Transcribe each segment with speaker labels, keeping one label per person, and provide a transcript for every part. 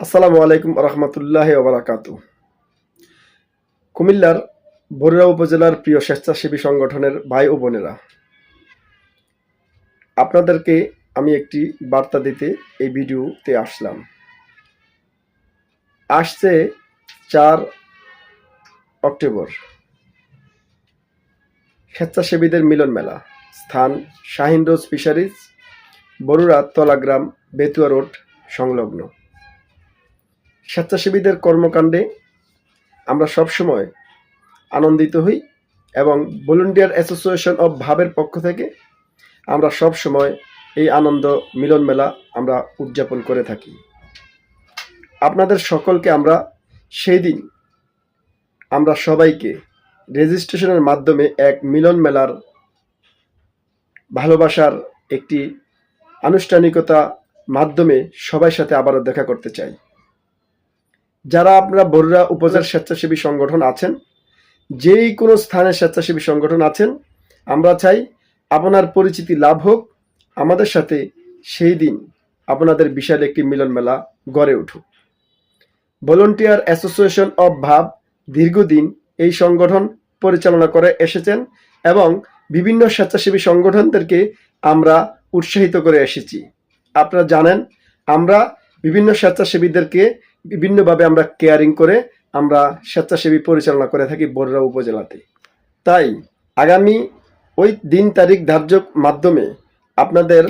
Speaker 1: আসসালামু আলাইকুম রহমতুল্লাহ ওবরাকাত কুমিল্লার বরুড়া উপজেলার প্রিয় স্বেচ্ছাসেবী সংগঠনের ভাই ও বোনেরা, আপনাদেরকে আমি একটি বার্তা দিতে এই ভিডিওতে আসলাম। আসছে চার অক্টোবর, স্বেচ্ছাসেবীদের মিলন মেলা, স্থান Shahin rose fisheries, Barura Talagram Betua road সংলগ্ন। স্বেচ্ছাসেবীদের কর্মকাণ্ডে আমরা সবসময় আনন্দিত হই এবং ভলেন্টিয়ার অ্যাসোসিয়েশন অব ভাবের পক্ষ থেকে আমরা সব সময় এই আনন্দ মিলন মেলা আমরা উদযাপন করে থাকি। আপনাদের সকলকে আমরা সেই দিন আমরা সবাইকে রেজিস্ট্রেশনের মাধ্যমে এক মিলন মেলার ভালোবাসার একটি আনুষ্ঠানিকতা মাধ্যমে সবাই সাথে আবারও দেখা করতে চাই। যারা আপনারা বরুড়া উপজেলার স্বেচ্ছাসেবী সংগঠন আছেন, যেই কোনো স্থানে স্বেচ্ছাসেবী সংগঠন আছেন, আমরা চাই আপনার পরিচিতি লাভ হোক। আমাদের সাথে সেই দিন আপনাদের বিশাল একটি মিলন মেলা গড়ে উঠুক। ভলেন্টিয়ার অ্যাসোসিয়েশন অব ভাব দীর্ঘদিন এই সংগঠন পরিচালনা করে এসেছেন এবং বিভিন্ন স্বেচ্ছাসেবী সংগঠনদেরকে আমরা উৎসাহিত করে এসেছি। আপনারা জানেন, আমরা বিভিন্ন স্বেচ্ছাসেবীদেরকে বিভিন্নভাবে আমরা কেয়ারিং করে, আমরা স্বেচ্ছাসেবী পরিচালনা করে থাকি বরুড়া উপজেলাতে। তাই আগামী ওই দিন তারিখ ধার্য মাধ্যমে আপনাদের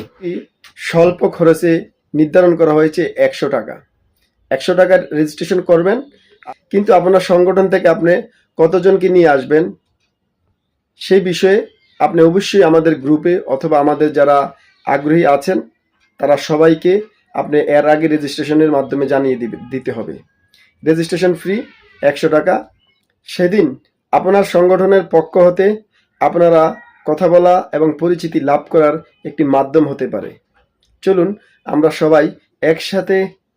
Speaker 1: স্বল্প খরচে নির্ধারণ করা হয়েছে একশো টাকা। একশো টাকার রেজিস্ট্রেশন করবেন, কিন্তু আপনার সংগঠন থেকে আপনি কতজনকে নিয়ে আসবেন সেই বিষয়ে আপনি অবশ্যই আমাদের গ্রুপে অথবা আমাদের যারা আগ্রহী আছেন, তারা সবাইকে আপনি এর আগে রেজিস্ট্রেশনের মাধ্যমে জানিয়ে দিবে, দিতে হবে। রেজিস্ট্রেশন ফ্রি একশো টাকা। সেদিন আপনার সংগঠনের পক্ষ হতে আপনারা কথা বলা এবং পরিচিতি লাভ করার একটি মাধ্যম হতে পারে। চলুন, আমরা সবাই একসাথে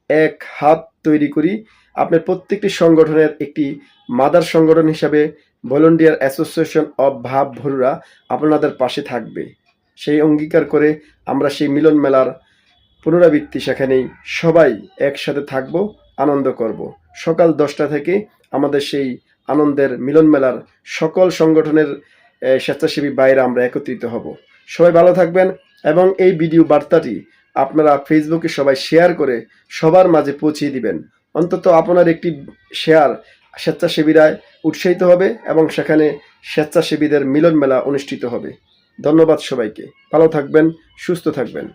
Speaker 1: এক হাত তৈরি করি। আপনার প্রত্যেকটি সংগঠনের একটি মাদার সংগঠন হিসাবে ভলেন্টিয়ার অ্যাসোসিয়েশন অব ভাব ভরুরা আপনাদের পাশে থাকবে। সেই অঙ্গীকার করে আমরা সেই মিলন মেলার পুনরাবৃত্তি সেখানেই সবাই একসাথে থাকব, আনন্দ করব। সকাল দশটা থেকে আমাদের সেই আনন্দের মিলন মেলার সকল সংগঠনের স্বেচ্ছাসেবী বাইরে আমরা একত্রিত হব। সবাই ভালো থাকবেন এবং এই ভিডিও বার্তাটি আপনারা ফেসবুকে সবাই শেয়ার করে সবার মাঝে পৌঁছিয়ে দিবেন। অন্তত আপনার একটি শেয়ার স্বেচ্ছাসেবীরা উৎসাহিত হবে এবং সেখানে স্বেচ্ছাসেবীদের মিলন মেলা অনুষ্ঠিত হবে। ধন্যবাদ সবাইকে। ভালো থাকবেন, সুস্থ থাকবেন।